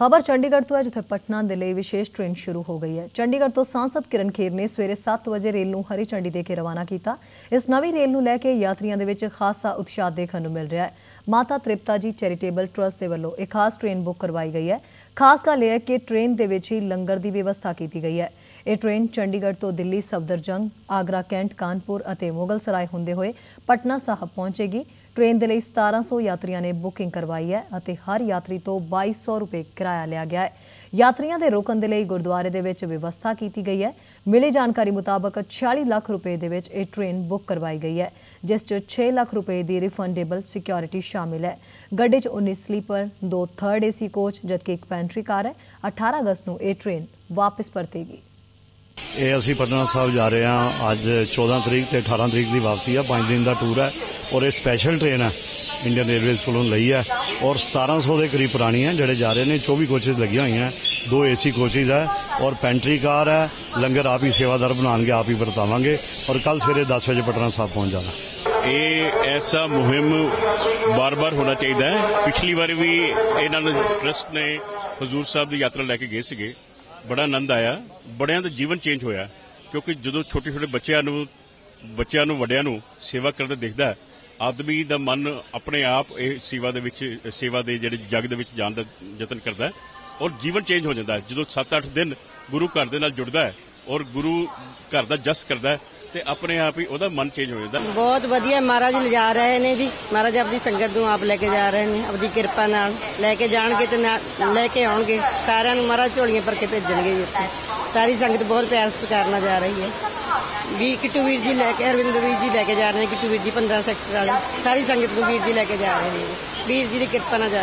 ਖਬਰ ਚੰਡੀਗੜ੍ਹ ਤੋਂ ਹੈ ਜਿੱਥੇ ਪਟਨਾ ਦੇ ਲਈ ਵਿਸ਼ੇਸ਼ ਟ੍ਰੇਨ ਸ਼ੁਰੂ ਹੋ ਗਈ ਹੈ। ਚੰਡੀਗੜ੍ਹ ਤੋਂ ਸਾਂਸਦ ਕਿਰਨ ਖੇਰ ਨੇ ਸਵੇਰੇ 7 ਵਜੇ ਰੇਲ ਨੂੰ ਹਰੀ ਝੰਡੀ ਦੇ ਕੇ ਰਵਾਨਾ ਕੀਤਾ। ਇਸ ਨਵੀਂ ਰੇਲ ਨੂੰ ਲੈ ਕੇ ਯਾਤਰੀਆਂ ਦੇ ਵਿੱਚ ਖਾਸਾ ਉਤਸ਼ਾਹ ਦੇਖਣ ਨੂੰ ਮਿਲ ਰਿਹਾ ਹੈ। ਮਾਤਾ ਤ੍ਰਿਪਤਾ ਜੀ ਚੈਰੀਟੇਬਲ ਟਰਸਟ ਦੇ ਵੱਲੋਂ ਇੱਕ ਖਾਸ ਟ੍ਰੇਨ ਬੁੱਕ ਕਰਵਾਈ ਗਈ ਹੈ। ਖਾਸ ਗੱਲ ਇਹ ਹੈ ਕਿ ਟ੍ਰੇਨ ਦੇ ਵਿੱਚ ਹੀ ਲੰਗਰ ਦੀ ਵਿਵਸਥਾ ਕੀਤੀ ਗਈ ਹੈ। ਇਹ ਟ੍ਰੇਨ ਚੰਡੀਗੜ੍ਹ ਤੋਂ ਦਿੱਲੀ ਸਫਦਰਜੰਗ, ਆਗਰਾ ਕੈਂਟ, ਕਾਨਪੁਰ ਅਤੇ ਮੁਗਲ ਸਰਾਏ ਹੁੰਦੇ ਹੋਏ ਪਟਨਾ ਸਾਹਿਬ ਪਹੁੰਚੇਗੀ। ਟ੍ਰੇਨ ਦੇ ਲਈ 1700 ਯਾਤਰੀਆਂ ਨੇ ਬੁਕਿੰਗ ਕਰਵਾਈ ਹੈ ਅਤੇ ਹਰ ਯਾਤਰੀ ਤੋਂ 2200 ਰੁਪਏ ਕਿਰਾਇਆ ਲਿਆ ਗਿਆ ਹੈ। ਯਾਤਰੀਆਂ ਦੇ ਰੁਕਣ ਦੇ ਲਈ ਗੁਰਦੁਆਰੇ ਦੇ ਵਿੱਚ ਵਿਵਸਥਾ ਕੀਤੀ ਗਈ ਹੈ। ਮਿਲੀ ਜਾਣਕਾਰੀ ਮੁਤਾਬਕ 46 ਲੱਖ ਰੁਪਏ ਦੇ ਵਿੱਚ ਇਹ ਟ੍ਰੇਨ ਬੁੱਕ ਕਰਵਾਈ ਗਈ ਹੈ, ਜਿਸ 'ਚ 6 ਲੱਖ ਰੁਪਏ ਦੀ ਰਿਫੰਡੇਬਲ ਸਿਕਿਉਰਿਟੀ ਸ਼ਾਮਿਲ ਹੈ। ਗੱਡੀ 'ਚ 19 ਸਲੀਪਰ, ਦੋ ਥਰਡ ਏਸੀ ਕੋਚ ਜਦਕਿ ਇੱਕ ਪੈਂਟਰੀ ਕਾਰ ਹੈ 18 ਅਗਸਤ ਨੂੰ ਇਹ ਟ੍ਰੇਨ ਵਾਪਸ ਪਰਤੇਗੀ। ਇਹ ਅਸੀਂ ਪਟਨਾ ਸਾਹਿਬ ਜਾ ਰਹੇ ਹਾਂ। ਅੱਜ 14 ਤਰੀਕ ਤੇ 18 ਤਰੀਕ ਦੀ ਵਾਪਸੀ ਆ। 5 ਦਿਨ ਦਾ ਟੂਰ ਹੈ ਔਰ ਇਹ ਸਪੈਸ਼ਲ ਟ੍ਰੇਨ ਹੈ। ਇੰਡੀਅਨ ਰੇਲਵੇਜ਼ ਕੋਲੋਂ ਲਈ ਹੈ। ਔਰ 1700 ਦੇ ਕਰੀਬ ਪੁਰਾਣੀ ਹੈ, ਜਿਹੜੇ ਜਾ ਰਹੇ ਨੇ। 24 ਕੋਚਿਸ ਲੱਗੀਆਂ ਹੋਈਆਂ ਦੋ ਏਸੀ ਕੋਚਿਸ ਹੈ ਔਰ ਪੈਂਟਰੀ ਕਾਰ ਹੈ। ਲੰਗਰ ਆਪ ਹੀ ਸੇਵਾਦਾਰ ਬਣਾਉਣਗੇ, ਆਪ ਹੀ ਵਰਤਾਵਾਂਗੇ। ਔਰ ਕੱਲ ਸਵੇਰੇ 10 ਵਜੇ ਪਟਨਾ ਸਾਹਿਬ ਪਹੁੰਚ ਜਾਣਾ। ਇਹ ਐਸਾ ਮੁਹਿੰਮ ਬਾਰ-ਬਾਰ ਹੋਣਾ ਚਾਹੀਦਾ ਹੈ। ਪਿਛਲੀ ਵਾਰ ਵੀ ਇਹਨਾਂ ਨੂੰ ਟਰਸਟ ਨੇ ਹਜ਼ੂਰ ਸਾਹਿਬ ਦੀ ਯਾਤਰਾ ਲੈ ਕੇ ਗਏ ਸੀਗੇ। ਬੜਾ ਆਨੰਦ ਆਇਆ। ਬੜਿਆਂ ਦਾ ਜੀਵਨ ਚੇਂਜ ਹੋਇਆ ਕਿਉਂਕਿ ਜਦੋਂ ਛੋਟੇ-ਛੋਟੇ ਬੱਚਿਆਂ ਨੂੰ ਬੱਚਿਆਂ ਨੂੰ ਵੱਡਿਆਂ ਨੂੰ ਸੇਵਾ ਕਰਦੇ ਦਿਖਦਾ ਹੈ, ਆਦਮੀ ਦਾ ਮਨ ਆਪਣੇ ਆਪ ਇਹ ਸੇਵਾ ਦੇ ਵਿੱਚ ਸੇਵਾ ਦੇ ਜਿਹੜੇ ਜਗ ਦੇ ਵਿੱਚ ਜਾਣ ਦਾ ਯਤਨ ਕਰਦਾ ਹੈ ਔਰ ਜੀਵਨ ਚੇਂਜ ਹੋ ਜਾਂਦਾ ਜਦੋਂ 7-8 ਦਿਨ ਗੁਰੂ ਘਰ ਦੇ ਨਾਲ ਜੁੜਦਾ ਹੈ ਔਰ ਗੁਰੂ ਘਰ ਦਾ ਜਸ ਕਰਦਾ ਤੇ ਆਪਣੇ ਆਪ ਹੀ ਉਹਦਾ ਮਨ ਚੇਂਜ ਹੋ ਜਾਂਦਾ ਬਹੁਤ ਵਧੀਆ ਮਹਾਰਾਜ ਲਿਜਾ ਰਹੇ ਨੇ ਜੀ। ਮਹਾਰਾਜ ਆਪਣੀ ਸੰਗਤ ਨੂੰ ਆਪ ਲੈ ਕੇ ਜਾ ਰਹੇ ਨੇ ਆਪਣੀ ਕਿਰਪਾ ਨਾਲ। ਲੈ ਕੇ ਜਾਣਗੇ ਤੇ ਲੈ ਕੇ ਆਉਣਗੇ। ਸਾਰਿਆਂ ਨੂੰ ਮਹਾਰਾਜ ਝੋਲੀਆਂ ਭਰ ਕੇ ਭੇਜਣਗੇ ਜੀ ਇੱਥੇ ਸਾਰੀ ਸੰਗਤ ਬਹੁਤ ਪਿਆਰ ਸਤਿਕਾਰ ਨਾਲ ਜਾ ਰਹੀ ਹੈ। ਵੀ ਕਿਟੂ ਵੀਰ ਜੀ ਲੈ ਕੇ, ਅਰਵਿੰਦ ਵੀਰ ਜੀ ਲੈ ਕੇ ਜਾ ਰਹੇ ਨੇ, ਕਿਟੂ ਵੀਰ ਜੀ 15 ਸੈਕਟਰ ਵਾਲੇ। ਸਾਰੀ ਸੰਗਤ ਨੂੰ ਵੀਰ ਜੀ ਲੈ ਕੇ ਜਾ ਰਹੇ ਨੇ ਵੀਰ ਜੀ ਦੀ ਕਿਰਪਾ ਨਾਲ ਜਾ